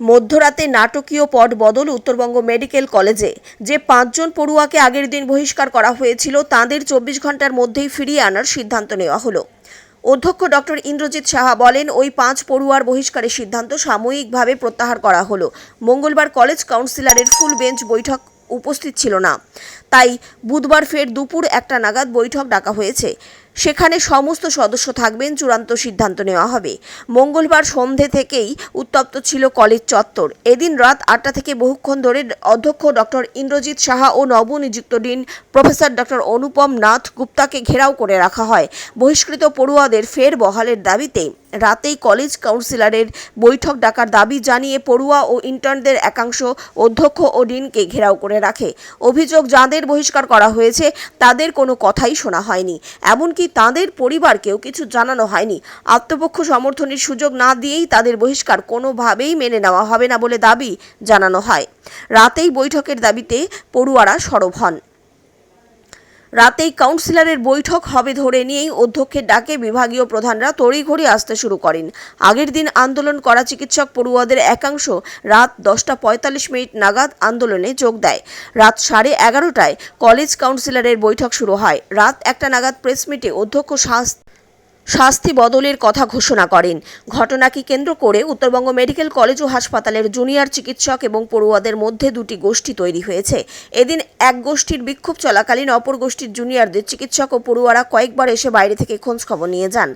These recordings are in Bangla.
মধ্যরাতে নাটকীয় পট বদল উত্তরবঙ্গ মেডিকেল কলেজে। যে পাঁচজন পড়ুয়াকে আগের দিন বহিষ্কার করা হয়েছিল, তাদের চব্বিশ ঘণ্টার মধ্যেই ফিরিয়ে আনার সিদ্ধান্ত নেওয়া হলো। অধ্যক্ষ ডক্টর ইন্দ্রজিৎ সাহা বলেন, ওই পাঁচ পড়ুয়ার বহিষ্কারের সিদ্ধান্ত সাময়িকভাবে প্রত্যাহার করা হলো। মঙ্গলবার কলেজ কাউন্সিলরের ফুল বেঞ্চ বৈঠক উপস্থিত ছিল না। তাই বুধবার ফের দুপুর একটা নাগাদ বৈঠক ডাকা হয়েছে। সেখানে সমস্ত সদস্য থাকবেন, চূড়ান্ত সিদ্ধান্ত নেওয়া হবে। মঙ্গলবার সন্ধে থেকেই উত্তপ্ত ছিল কলেজ চত্বর। এদিন রাত আটটা থেকে বহুক্ষণ ধরে অধ্যক্ষ ডক্টর ইন্দ্রজিৎ সাহা ও নবনিযুক্ত dean professor doctor Anupam Nath গুপ্তাকে ঘেরাও করে রাখা হয়। বহিষ্কৃত পড়ুয়াদের ফের বহালের দাবিতে রাতেই কলেজ কাউন্সিলরের বৈঠক ডাকার দাবি জানিয়ে পড়ুয়া ও ইন্টার্নদের একাংশ অধ্যক্ষ ও ডিনকে ঘেরাও করে রাখে। অভিযোগ যাঁদের বহিষ্কার করা হয়েছে, তাদের কোনো কথাই শোনা হয়নি। এমনকি তাদের পরিবারকেও কিছু জানানো হয়নি। আত্মপক্ষ সমর্থনের সুযোগ না দিয়েই তাদের বহিষ্কার কোনোভাবেই মেনে নেওয়া হবে না বলে দাবি জানানো হয়। রাতেই বৈঠকের দাবিতে পড়ুয়ারা সরব হন। রাতেই কাউন্সিলরের বৈঠক হবে ধরে নিয়েই অধ্যক্ষের ডাকে বিভাগীয় প্রধানরা তড়িঘড়ি আসতে শুরু করেন। আগের দিন আন্দোলন করা চিকিৎসক পড়ুয়াদের একাংশ রাত দশটা পঁয়তাল্লিশ মিনিট নাগাদ আন্দোলনে যোগ দেয়। রাত সাড়ে এগারোটায় কলেজ কাউন্সিলরের বৈঠক শুরু হয়। রাত একটা নাগাদ প্রেস মিটে অধ্যক্ষ শাস- শাস্তি বদলের কথা ঘোষণা করেন। ঘটনাকে কেন্দ্র করে উত্তরবঙ্গ মেডিকেল কলেজ ও হাসপাতালের জুনিয়র চিকিৎসক এবং পড়ুয়াদের মধ্যে দুটি গোষ্ঠী তৈরি হয়েছে। এদিন এক গোষ্ঠীর বিক্ষোভ চলাকালীন অপর গোষ্ঠীর জুনিয়রদের চিকিৎসক ও পড়ুয়ারা কয়েকবার এসে বাইরে থেকে খোঁজ খবর নিয়ে যান।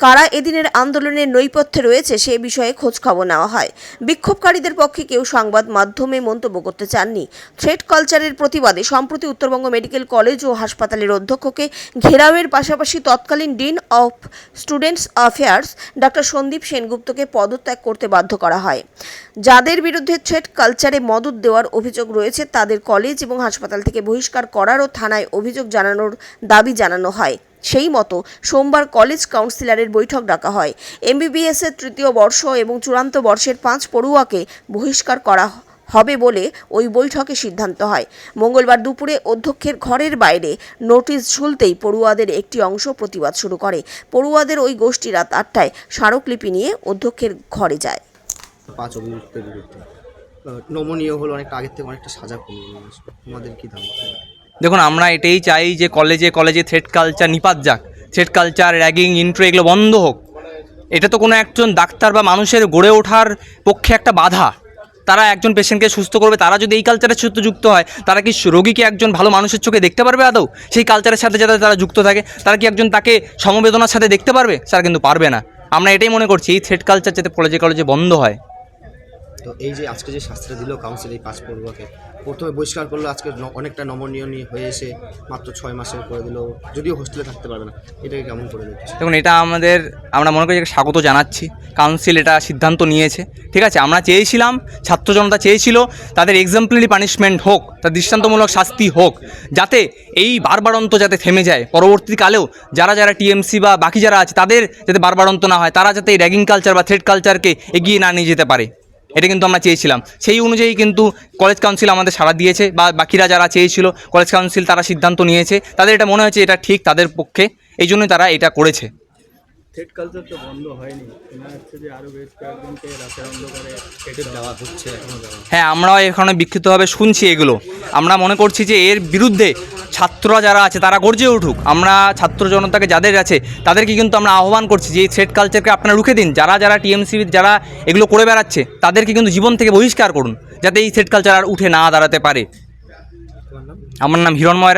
কারা এদিনের আন্দোলনের নৈপথ্যে রয়েছে সে বিষয়ে খোঁজ খবর নেওয়া হয়। বিক্ষোভকারীদের পক্ষে কেউ সংবাদ মাধ্যমে মন্তব্য করতে চাননি। থ্রেড কালচারের প্রতিবাদে সম্প্রতি উত্তরবঙ্গ মেডিকেল কলেজ ও হাসপাতালের অধ্যক্ষকে ঘেরাওয়ের পাশাপাশি তৎকালীন dean of students affairs doctor Sandip সেনগুপ্তকে পদত্যাগ করতে বাধ্য করা হয়। যাদের বিরুদ্ধে থ্রেড কালচারে মদত দেওয়ার অভিযোগ রয়েছে, তাদের কলেজ এবং হাসপাতাল থেকে বহিষ্কার করার ও থানায় অভিযোগ জানানোর দাবি জানানো হয়। সেই মতো সোমবার কলেজ কাউন্সিলরের বৈঠক ডাকা হয়। এমবিবিএস এর তৃতীয় বর্ষ এবং চূড়ান্ত বর্ষের পাঁচ পড়ুয়াকে বহিষ্কার করা হবে বলে ওই বৈঠকে সিদ্ধান্ত হয়। মঙ্গলবার দুপুরে অধ্যক্ষের ঘরের বাইরে নোটিশ ঝুলতেই পড়ুয়াদের একটি অংশ প্রতিবাদ শুরু করে। পড়ুয়াদের ওই গোষ্ঠী রাত আটটায় স্মারকলিপি নিয়ে অধ্যক্ষের ঘরে যায়। পাঁচ অভিযুক্তের বিরুদ্ধে। নমনীয় হলো অনেকটা আগের থেকে অনেকটা সাজা কমিয়ে আসবে কি দাম দেখুন, আমরা এটাই চাই যে কলেজে কলেজে থ্রেড কালচার নিপাত যাক। থ্রেড কালচার র্যাগিং ইন্ট্রো এগুলো বন্ধ হোক। এটা তো কোনো একজন ডাক্তার বা মানুষের গড়ে ওঠার পক্ষে একটা বাধা। তারা একজন পেশেন্টকে সুস্থ করবে, তারা যদি এই কালচারের সাথে যুক্ত হয়, তারা কি রোগীকে একজন ভালো মানুষের চোখে দেখতে পারবে আদৌ? সেই কালচারের সাথে যাতে তারা যুক্ত থাকে, তারা কি একজন তাকে সমবেদনার সাথে দেখতে পারবে? তারা কিন্তু পারবে না। আমরা এটাই মনে করছি, এই থ্রেড কালচার যাতে কলেজে কলেজে বন্ধ হয়। তো এই যে আজকে যে শাস্তিটা দিল কাউন্সিল এই পাঁচ পড়ুয়াকে প্রথমে বহিষ্কার করল, আজকে অনেকটা নমনীয় নিয়ে হয়ে এসে মাত্র ছয় মাসের করে দিল, যদিও হোস্টেলে থাকতে পারবে না। এটাকে কেমন করে দিচ্ছে দেখুন, এটা আমাদের, আমরা মনে করি স্বাগত জানাচ্ছি। কাউন্সিল এটা সিদ্ধান্ত নিয়েছে, ঠিক আছে? আমরা চেয়েছিলাম, ছাত্র জনতা চেয়েছিল, তাদের এক্সাম্পলারি পানিশমেন্ট হোক তার দৃষ্টান্তমূলক শাস্তি হোক, যাতে এই বারবারন্ত যাতে থেমে যায়। পরবর্তীকালেও যারা যারা টিএমসি বা বাকি যারা আছে, তাদের যাতে বারবারন্ত না হয়, তারা যাতে এই র্যাগিং কালচার বা থ্রেড কালচারকে এগিয়ে না নিয়ে যেতে পারে। এটা কিন্তু আমরা চেয়েছিলাম। সেই অনুযায়ী কিন্তু কলেজ কাউন্সিল আমাদের সাড়া দিয়েছে বা বাকিরা যারা চেয়েছিল কলেজ কাউন্সিল তারা সিদ্ধান্ত নিয়েছে। তাদের এটা মনে হয়েছে এটা ঠিক তাদের পক্ষে। এই জন্যই তারা এটা করেছে। থ্রেড কালচার তো বন্ধ হয়নি। শোনা যে আরও বেশ কয়েকজনকে রাতের অন্ধকারে কেটে দেওয়া হচ্ছে। হ্যাঁ আমরাও এখানে বিক্ষিপ্তভাবে শুনছি এগুলো। আমরা মনে করছি যে এর বিরুদ্ধে ছাত্ররা যারা আছে, তারা গর্জে উঠুক। আমরা ছাত্র জনতাকে যাদের আছে, তাদেরকে কিন্তু আমরা আহ্বান করছি যে এই থ্রেড কালচারকে আপনারা রুখে দিন। যারা যারা টিএমসি যারা এগুলো করে বেড়াচ্ছে, তাদেরকে কিন্তু জীবন থেকে বহিষ্কার করুন, যাতে এই থ্রেড কালচার আর উঠে না দাঁড়াতে পারে। আমার নাম হিরণময়